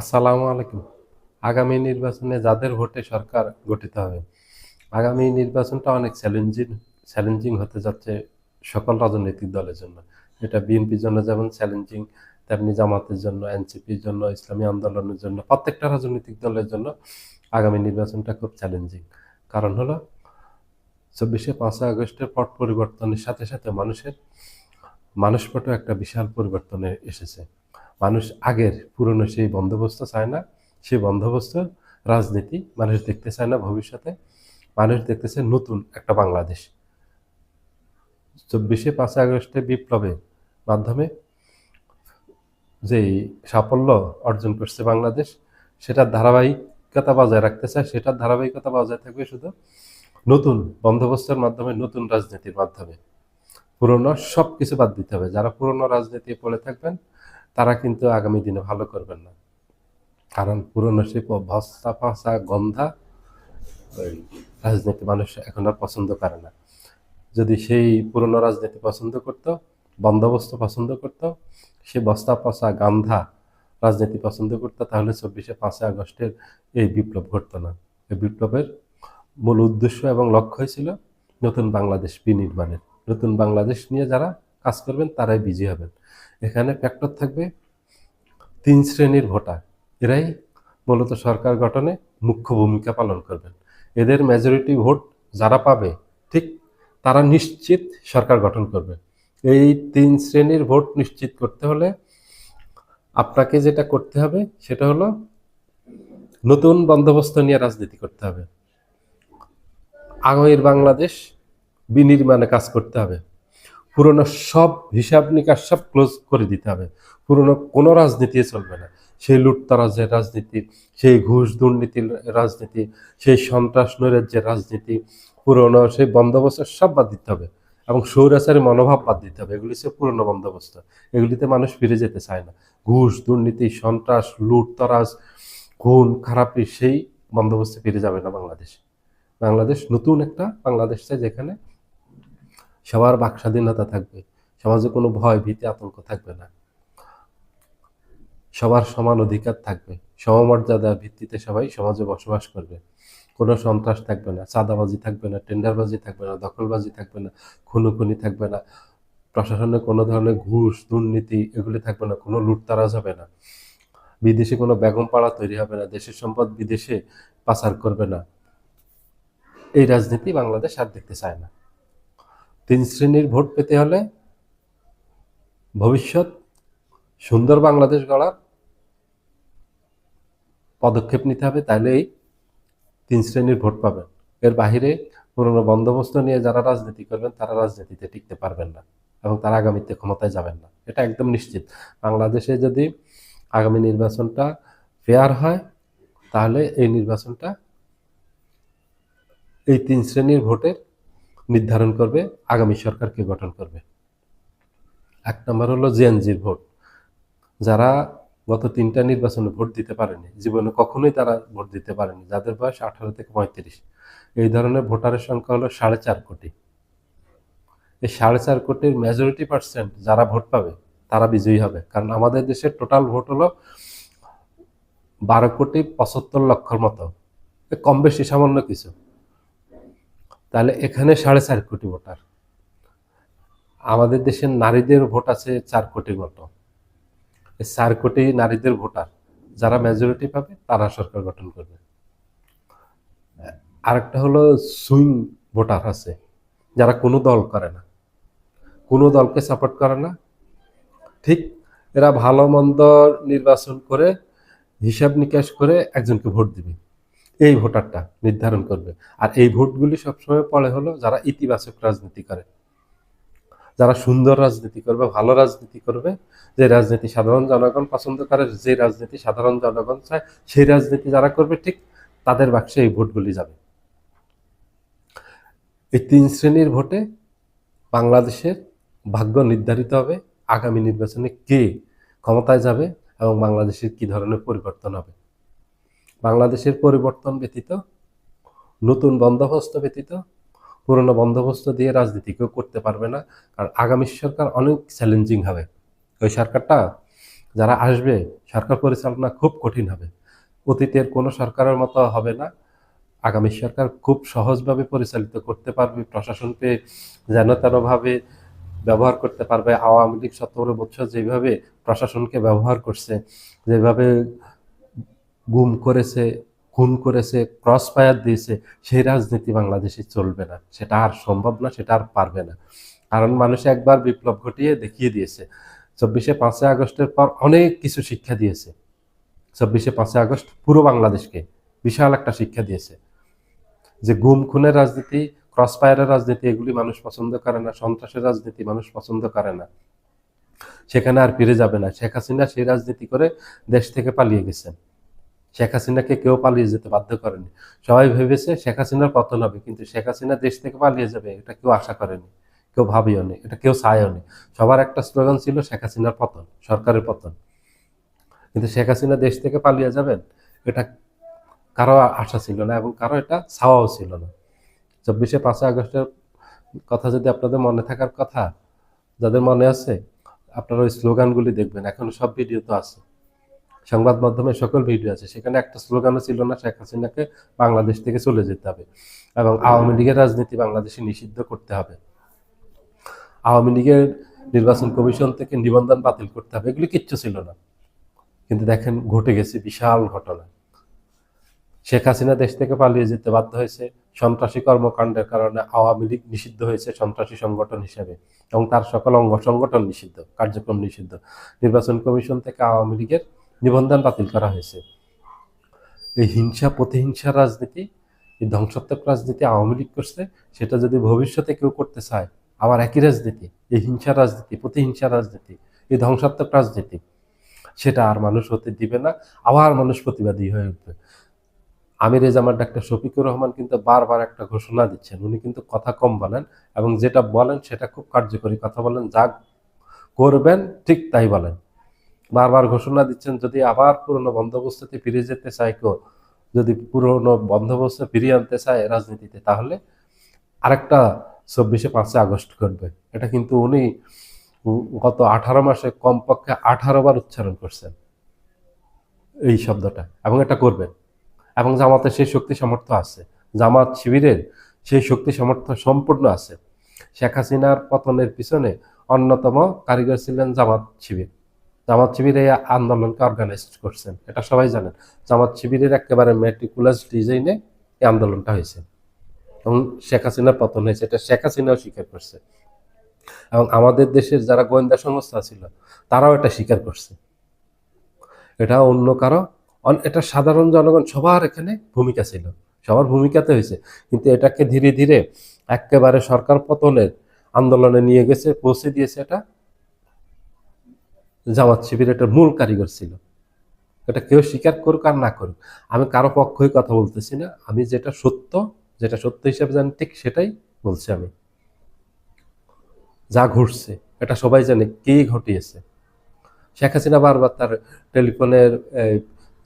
আসসালামু আলাইকুম। আগামী নির্বাচনে যাদের ভোটে সরকার গঠিত হবে, আগামী নির্বাচনটা অনেক চ্যালেঞ্জিং চ্যালেঞ্জিং হতে যাচ্ছে সকল রাজনৈতিক দলের জন্য। এটা বিএনপির জন্য যেমন চ্যালেঞ্জিং তেমনি জামাতের জন্য, এনসিপির জন্য, ইসলামী আন্দোলনের জন্য, প্রত্যেকটা রাজনৈতিক দলের জন্য আগামী নির্বাচনটা খুব চ্যালেঞ্জিং কারণ হলো, চব্বিশে পাঁচই আগস্টের পট পরিবর্তনের সাথে সাথে মানুষের, মানুষপটও একটা বিশাল পরিবর্তনে এসেছে। মানুষ আগের পুরনো সেই বন্দোবস্ত চায় না, সেই বন্দোবস্ত রাজনীতি মানুষ দেখতে চায় না ভবিষ্যতে। মানুষ দেখতেছে নতুন একটা বাংলাদেশ। চব্বিশে পাঁচ আগস্টে বিপ্লবের মাধ্যমে যেই সাফল্য অর্জন করছে বাংলাদেশ, সেটার ধারাবাহিকতা বজায় রাখতে চায়, সেটার ধারাবাহিকতা বজায় থাকবে শুধু নতুন বন্দোবস্তের মাধ্যমে, নতুন রাজনীতির মাধ্যমে। পুরনো সব কিছু বাদ দিতে হবে। যারা পুরনো রাজনীতি পড়ে থাকবেন তারা কিন্তু আগামী দিনে ভালো করবেন না। কারণ পুরনো সে ভস্তা ফাঁসা গন্ধা ওই রাজনীতি মানুষ এখন আর পছন্দ করে না। যদি সেই পুরনো রাজনীতি পছন্দ করত, বন্দোবস্ত পছন্দ করত সে বস্তা পচা গান্ধা রাজনীতি পছন্দ করতো, তাহলে চব্বিশে পাঁচই আগস্টের এই বিপ্লব ঘটতো না। এই বিপ্লবের মূল উদ্দেশ্য এবং লক্ষ্যই ছিল নতুন বাংলাদেশ বিনির্মাণের। নতুন বাংলাদেশ নিয়ে যারা কাজ করবেন, তারাই বিজয়ী হবেন। এখানে ফ্যাক্টর থাকবে তিন শ্রেণির ভোটার। এরাই মূলত সরকার গঠনে মুখ্য ভূমিকা পালন করবেন। এদের মেজরিটি ভোট যারা পাবে, ঠিক তারা নিশ্চিত সরকার গঠন করবে। এই তিন শ্রেণির ভোট নিশ্চিত করতে হলে আপনাকে যেটা করতে হবে, সেটা হলো নতুন বন্দোবস্ত নিয়ে রাজনীতি করতে হবে। আগামীর বাংলাদেশ বিনির্মাণে কাজ করতে হবে। পুরনো সব হিসাব নিকাশ সব ক্লোজ করে দিতে হবে। পুরনো কোনো রাজনীতি চলবে না। সেই লুটতরাজের রাজনীতি, সেই ঘুষ দুর্নীতির রাজনীতি, সেই সন্ত্রাস নৈরাজ্যের রাজনীতি, পুরনো সেই বন্দোবস্ত সব বাদ দিতে হবে। এবং সৌরাচারী মনোভাব বাদ দিতে হবে। এগুলি হচ্ছে পুরনো বন্দোবস্ত। এগুলিতে মানুষ ফিরে যেতে চায় না। ঘুষ, দুর্নীতি, সন্ত্রাস, লুটতরাজ, খুন, খারাপি, সেই বন্দোবস্তে ফিরে যাবে না বাংলাদেশ। বাংলাদেশ নতুন একটা বাংলাদেশ চাই যেখানে সবার বাক স্বাধীনতা থাকবে, সমাজে কোনো ভয়, ভীতি, আতঙ্ক থাকবে না। সবার সমান অধিকার থাকবে সমমর্যাদার ভিত্তিতে সবাই সমাজে বসবাস করবে। কোনো সন্ত্রাস থাকবে না, চাঁদাবাজি থাকবে না, টেন্ডারবাজি থাকবে না, দখলবাজি থাকবে না, খুনোখুনি থাকবে না, প্রশাসনে কোনো ধরনের ঘুষ, দুর্নীতি এগুলি থাকবে না, কোনো লুটতারাজ হবে না। বিদেশে কোনো বেগম পাড়া তৈরি হবে না, দেশের সম্পদ বিদেশে পাচার করবে না। এই রাজনীতি বাংলাদেশ আর দেখতে চায় না। তিন শ্রেণির ভোট পেতে হলে ভবিষ্যৎ সুন্দর বাংলাদেশ গড়ার পদক্ষেপ নিতে হবে তাহলে এই তিন শ্রেণির ভোট পাবেন। এর বাহিরে পুরনো বন্দোবস্ত নিয়ে যারা রাজনীতি করবেন, তারা রাজনীতিতে টিকতে পারবেন না এবং তারা আগামীতে ক্ষমতায় যাবেন না। এটা একদম নিশ্চিত। বাংলাদেশে যদি আগামী নির্বাচনটা ফেয়ার হয়, তাহলে এই নির্বাচনটা এই তিন শ্রেণির ভোটের নির্ধারণ করবে, আগামী সরকারকে গঠন করবে। এক নম্বর হলো জেএনজির ভোট। যারা গত তিনটা নির্বাচনে ভোট দিতে পারেনি, জীবনে কখনোই তারা ভোট দিতে পারেনি, যাদের বয়স আঠারো থেকে পঁয়ত্রিশ। এই ধরনের ভোটারের সংখ্যা হলো সাড়ে চার কোটি। এই সাড়ে চার কোটির মেজরিটি পার্সেন্ট যারা ভোট পাবে, তারা বিজয়ী হবে। কারণ আমাদের দেশের টোটাল ভোট হলো বারো কোটি পঁচাত্তর লক্ষর মতো। কম বেশি সামান্য কিছু। তাহলে এখানে সাড়ে চার কোটি ভোটার। আমাদের দেশের নারীদের ভোট আছে চার কোটি মতো। চার কোটি নারীদের ভোটার যারা মেজরিটি পাবে, তারা সরকার গঠন করবে। আরেকটা হলো সুইং ভোটার আছে, যারা কোনো দল করে না। কোনো দলকে সাপোর্ট করে না। ঠিক এরা ভালো মন্দ নির্বাচন করে, হিসাব নিকাশ করে একজনকে ভোট দিবে। এই ভোটারটা নির্ধারণ করবে। আর এই ভোটগুলি সবসময় পড়ে হলো যারা ইতিবাচক রাজনীতি করে। যারা সুন্দর রাজনীতি করবে, ভালো রাজনীতি করবে, যে রাজনীতি সাধারণ জনগণ পছন্দ করে, যে রাজনীতি সাধারণ জনগণ চায়, সেই রাজনীতি যারা করবে ঠিক তাদের বাক্সে এই ভোটগুলি যাবে। এই তিন শ্রেণির ভোটে বাংলাদেশের ভাগ্য নির্ধারিত হবে, আগামী নির্বাচনে কে ক্ষমতায় যাবে এবং বাংলাদেশের কি ধরনের পরিবর্তন হবে। বাংলাদেশের পরিবর্তন ব্যতীত, নতুন বন্দোবস্ত ব্যতীত, পুরনো বন্দোবস্ত দিয়ে রাজনীতি কেউ করতে পারবে না। কারণ আগামী সরকার অনেক চ্যালেঞ্জিং হবে। ওই সরকারটা যারা আসবে, সরকার পরিচালনা খুব কঠিন হবে। অতীতের কোনো সরকারের মতো হবে না। আগামী সরকার খুব সহজভাবে পরিচালিত করতে পারবে, প্রশাসনকে যেন তেনভাবে ব্যবহার করতে পারবে। আওয়ামী লীগ সতেরো বছর যেভাবে প্রশাসনকে ব্যবহার করছে, যেভাবে গুম করেছে, খুন করেছে, ক্রস ফায়ার দিয়েছে, সেই রাজনীতি বাংলাদেশে চলবে না। সেটা আর সম্ভব না, সেটা আর পারবে না। কারণ মানুষ একবার বিপ্লব ঘটিয়ে দেখিয়ে দিয়েছে। চব্বিশে পাঁচই আগস্টের পর অনেক কিছু শিক্ষা দিয়েছে। চব্বিশে পাঁচই আগস্ট পুরো বাংলাদেশকে বিশাল একটা শিক্ষা দিয়েছে। যে গুম, খুনের রাজনীতি, ক্রস ফায়ারের রাজনীতি, এগুলি মানুষ পছন্দ করে না। সন্ত্রাসের রাজনীতি মানুষ পছন্দ করে না। সেখানে আর ফিরে যাবে না। শেখ হাসিনা সেই রাজনীতি করে দেশ থেকে পালিয়ে গেছেন। শেখ হাসিনাকে কেউ পালিয়ে যেতে বাধ্য করেনি। সবাই ভেবেছে শেখ হাসিনার পতন হবে, কিন্তু শেখ হাসিনা দেশ থেকে পালিয়ে যাবে, এটা কেউ আশা করেনি, কেউ ভাবিও নি, এটা কেউ চায়ও নি। সবার একটা স্লোগান ছিল শেখ হাসিনার পতন, সরকারের পতন। কিন্তু শেখ হাসিনা দেশ থেকে পালিয়ে যাবেন, এটা কারও আশা ছিল না এবং কারও এটা ছাওয়াও ছিল না। চব্বিশে পাঁচই আগস্টের কথা যদি আপনাদের মনে থাকার কথা, যাদের মনে আছে, আপনারা ওই স্লোগানগুলি দেখবেন, এখন সব ভিডিও তো আছে। সংবাদ মাধ্যমে সকল ভিডিও আছে। সেখানে একটা স্লোগানও ছিল না, শেখ হাসিনাকে বাংলাদেশ থেকে চলে যেতে হবে এবং আওয়ামী লীগের রাজনীতি বাংলাদেশে নিষিদ্ধ করতে হবে। আওয়ামী লীগের নির্বাচন কমিশন থেকে নিবন্ধন বাতিল করতে হবে, এগুলি কিচ্ছু ছিল না। কিন্তু দেখেন, ঘটে গেছে বিশাল ঘটনা। শেখ হাসিনা দেশ থেকে পালিয়ে যেতে বাধ্য হয়েছে সন্ত্রাসী কর্মকাণ্ডের কারণে আওয়ামী লীগ নিষিদ্ধ হয়েছে সন্ত্রাসী সংগঠন হিসেবে এবং তার সকল অঙ্গ সংগঠন নিষিদ্ধ, কার্যক্রম নিষিদ্ধ। নির্বাচন কমিশন থেকে আওয়ামী লীগের নিবন্ধন বাতিল করা হয়েছে। এই হিংসা, প্রতিহিংসার রাজনীতি, এই ধ্বংসাত্মক রাজনীতি আওয়ামী লীগ করছে, সেটা যদি ভবিষ্যতে কেউ করতে চায়, আবার একই রাজনীতি, এই হিংসা রাজনীতি প্রতিহিংসা রাজনীতি, এই ধ্বংসাত্মক রাজনীতি, সেটা আর মানুষ হতে দিবে না, আবার মানুষ প্রতিবাদী হয়ে উঠবে। আমির জামার ডাক্তার শফিকুর রহমান কিন্তু বারবার একটা ঘোষণা দিচ্ছেন, উনি কিন্তু কথা কম বলেন এবং যেটা বলেন সেটা খুব কার্যকরী কথা বলেন, যা করবেন ঠিক তাই বলেন। বারবার ঘোষণা দিচ্ছেন, যদি আবার পুরনো বন্দোবস্তুতে ফিরে যেতে চায় কেউ, যদি পুরনো বন্দোবস্ত ফিরিয়ে আনতে চায় রাজনীতিতে, তাহলে আরেকটা চব্বিশে পাঁচই আগস্ট করবে এটা কিন্তু উনি গত আঠারো মাসে কমপক্ষে আঠারো বার উচ্চারণ করছেন এই শব্দটা, এবং এটা করবেন। এবং জামাতের সেই শক্তি সামর্থ্য আছে। জামাত শিবিরের সেই শক্তি সামর্থ্য সম্পূর্ণ আছে। শেখ হাসিনার পতনের পিছনে অন্যতম কারিগর ছিলেন জামাত শিবির। জামাত শিবির এই আন্দোলনকে অর্গানাইজ করছেন। এটা সবাই জানেন। জামাত শিবিরের একেবারে মেট্রিকুলাস ডিজাইনে এই আন্দোলনটা হয়েছে। এবং শেখ হাসিনার পতন হয়েছে। এটা শেখ হাসিনাও স্বীকার করছে। এবং আমাদের দেশের যারা গোয়েন্দা সংস্থা ছিল, তারাও এটা স্বীকার করছে। এটা অন্য কারও এটা সাধারণ জনগণ, সবার এখানে ভূমিকা ছিল। সবার ভূমিকাতে হয়েছে। কিন্তু এটাকে ধীরে ধীরে একেবারে সরকার পতনের আন্দোলনে নিয়ে গেছে, পৌঁছে দিয়েছে এটা। জামাত শিবির এটা মূল কারিগর ছিল। এটা কেউ স্বীকার করুক আর না করুক, আমি কারও পক্ষই কথা বলতেছি না। আমি যেটা সত্য যেটা সত্য হিসাবে জানি, ঠিক সেটাই বলছি আমি। যা ঘটছে, এটা সবাই জানে কে ঘটিয়েছে। শেখ হাসিনা বারবার তার টেলিফোনের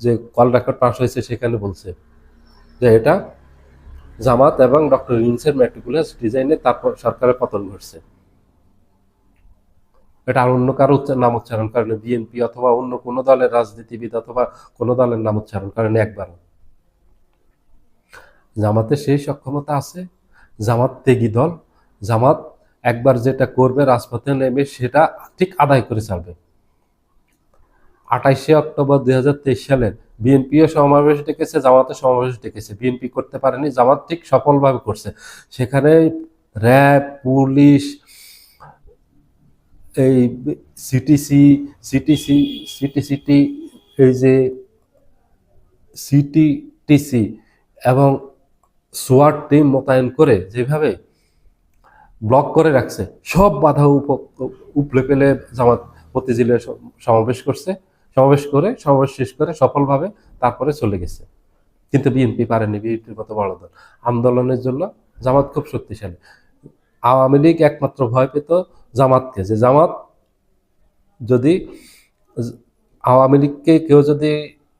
যে কল রেকর্ড পাস হয়েছে সেখানে বলছে যে এটা জামাত এবং ডক্টর ইনসের ম্যাট্রিকুলাস ডিজাইনে তারপর সরকারের পতন ঘটছে। এটা অন্য কারও নাম উচ্চারণ করেনি বিএনপি অথবা অন্য কোনো দলের রাজনীতিবিদ অথবা কোনো দলের নাম উচ্চারণ করেনি একবারও। জামাতে সেই সক্ষমতা আছে। জামাত ত্যাগী দল। জামাত একবার যেটা করবে, রাজপথে নেমে সেটা ঠিক আদায় করে ছাড়বে। আঠাইশে অক্টোবর দুই হাজার তেইশ সালের বিএনপিও সমাবেশ ডেকেছে জামাতের সমাবেশ ডেকেছে। বিএনপি করতে পারেনি, জামাত ঠিক সফলভাবে করছে। সেখানে র্যাব, পুলিশ এই সিটিসি সিটিসি সিটি সিটি এই যে সিটিটিসি এবং সোয়ার টিম মোতায়েন করে যেভাবে ব্লক করে রাখছে, সব বাধা উপ, উপলে পেলে জামাত প্রতিজিলে সমাবেশ করছে, সমাবেশ করে, সমাবেশ শেষ করে সফলভাবে তারপরে চলে গেছে। কিন্তু বিএনপি পারেনি, বিএনপির মতো বড় দল। আন্দোলনের জন্য জামাত খুব শক্তিশালী। আওয়ামী লীগ একমাত্র ভয় পেত জামাতকে, যে জামাত যদি আওয়ামী লীগকে কেউ যদি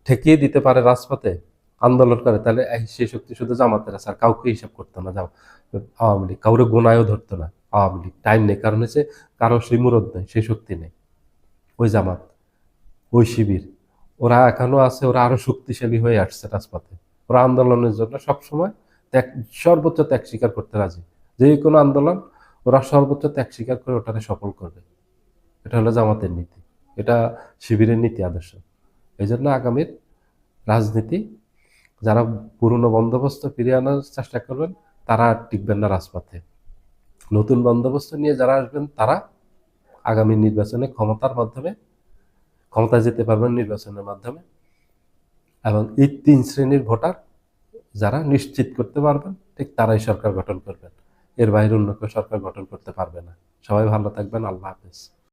ঠেকিয়ে দিতে পারে রাজপথে আন্দোলন করে, তাহলে সেই শক্তি শুধু জামাতের আছে, আর কাউকে হিসাব করতো না আওয়ামী লীগ, কাউরে গোনায়ও ধরতো না আওয়ামী লীগ। টাইম নেই, কারণ হচ্ছে কারও সেই মুরদ নেই, সেই শক্তি নেই। ওই জামাত, ওই শিবির, ওরা এখনও আছে, ওরা আরও শক্তিশালী হয়ে আসছে রাজপথে। ওরা আন্দোলনের জন্য সবসময় ত্যাগ, সর্বোচ্চ ত্যাগ স্বীকার করতে রাজি। যে কোনো আন্দোলন ওরা সর্বোচ্চ ত্যাগ স্বীকার করে ওটাকে সফল করবে। এটা হলো জামাতের নীতি। এটা শিবিরের নীতি আদর্শ। এই জন্য আগামীর রাজনীতি, যারা পুরনো বন্দোবস্ত ফিরিয়ে আনার চেষ্টা করবেন, তারা আর টিকবেন না রাজপথে। নতুন বন্দোবস্ত নিয়ে যারা আসবেন, তারা আগামী নির্বাচনে ক্ষমতার মাধ্যমে, ক্ষমতা যেতে পারবেন নির্বাচনের মাধ্যমে। এবং এই তিন শ্রেণির ভোটার যারা নিশ্চিত করতে পারবেন, ঠিক তারাই সরকার গঠন করবেন। এর বাইরে অন্য কেউ সরকার গঠন করতে পারবে না। সবাই ভালো থাকবেন আল্লাহ হাফেজ।